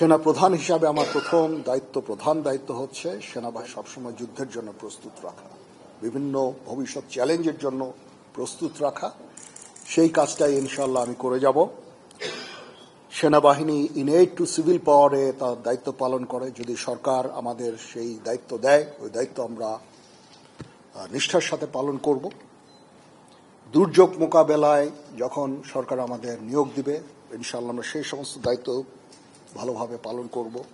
সেনা প্রধান হিসাবে আমার প্রথম দায়িত্ব, প্রধান দায়িত্ব হচ্ছে সেনাবাহিনী সবসময় যুদ্ধের জন্য প্রস্তুত রাখা। বিভিন্ন ভবিষ্যৎ চ্যালেঞ্জের জন্য প্রস্তুত রাখা। সেই কাজটাই ইনশাল্লাহ আমি করে যাব। সেনাবাহিনী ইনেট টু সিভিল পাওয়ারে তার দায়িত্ব পালন করে। যদি সরকার আমাদের সেই দায়িত্ব দেয়, ওই দায়িত্ব আমরা নিষ্ঠার সাথে পালন করব। দুর্যোগ মোকাবেলায় যখন সরকার আমাদের নিয়োগ দিবে ইনশাল্লাহ আমরা সেই সমস্ত দায়িত্ব ভালোভাবে পালন করব।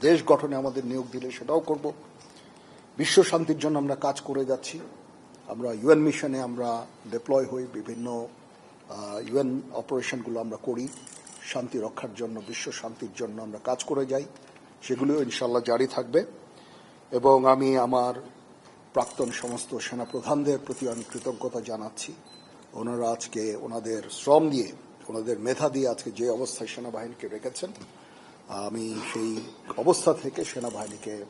দেশ গঠনে আমাদের নিয়োগ দিলে সেটাও করব। বিশ্ব শান্তির জন্য আমরা কাজ করে যাচ্ছি। আমরা ইউএন মিশনে আমরা ডিপ্লয় হই, বিভিন্ন ইউএন অপারেশনগুলো আমরা করি। শান্তি রক্ষার জন্য, বিশ্ব শান্তির জন্য আমরা কাজ করে যাই। সেগুলিও ইনশাল্লাহ জারি থাকবে। এবং আমি আমার প্রাক্তন সমস্ত সেনাপ্রধানদের প্রতি আমি কৃতজ্ঞতা জানাচ্ছি। ওনারা আজকে ওনাদের শ্রম দিয়ে, ওনাদের মেধা দিয়ে আজকে যে অবস্থায় সেনাবাহিনীকে রেখেছেন আমি সেই অবস্থা থেকে সেনাবাহিনীকে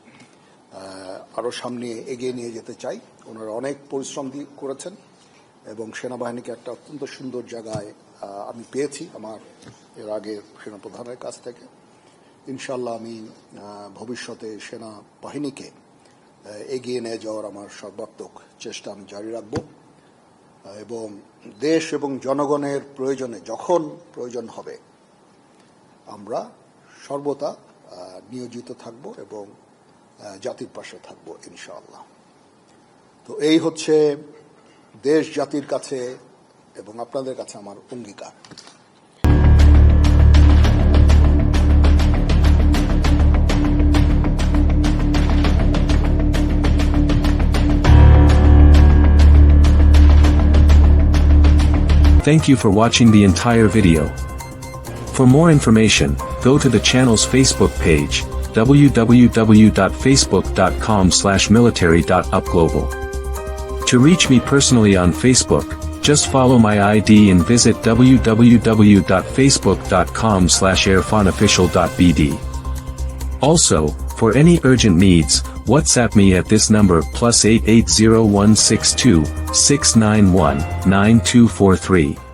আহ, আরও সামনে এগিয়ে নিয়ে যেতে চাই। ওনারা অনেক পরিশ্রম করেছেন এবং সেনাবাহিনীকে একটা অত্যন্ত সুন্দর জায়গায় আমি পেয়েছি আমার এর আগে সেনাপ্রধানের কাছ থেকে। ইনশাল্লাহ আমি ভবিষ্যতে সেনাবাহিনীকে আহ, এগিয়ে নিয়ে যাওয়ার আমার সর্বাত্মক চেষ্টা আমি জারি রাখব। এবং দেশ এবং জনগণের প্রয়োজনে যখন প্রয়োজন হবে আমরা সর্বদা নিয়োজিত থাকব এবং জাতির পাশে থাকব ইনশাআল্লাহ তো এই হচ্ছে দেশ জাতির কাছে এবং আপনাদের কাছে আমার অঙ্গীকার Thank you for watching the entire video. For more information, go to the channel's Facebook page, www.facebook.com slash military.upglobal. To reach me personally on Facebook, just follow my ID and visit www.facebook.com slash airfonofficial.bd. Also, for any urgent needs, WhatsApp me at this number plus 880162 691 9243.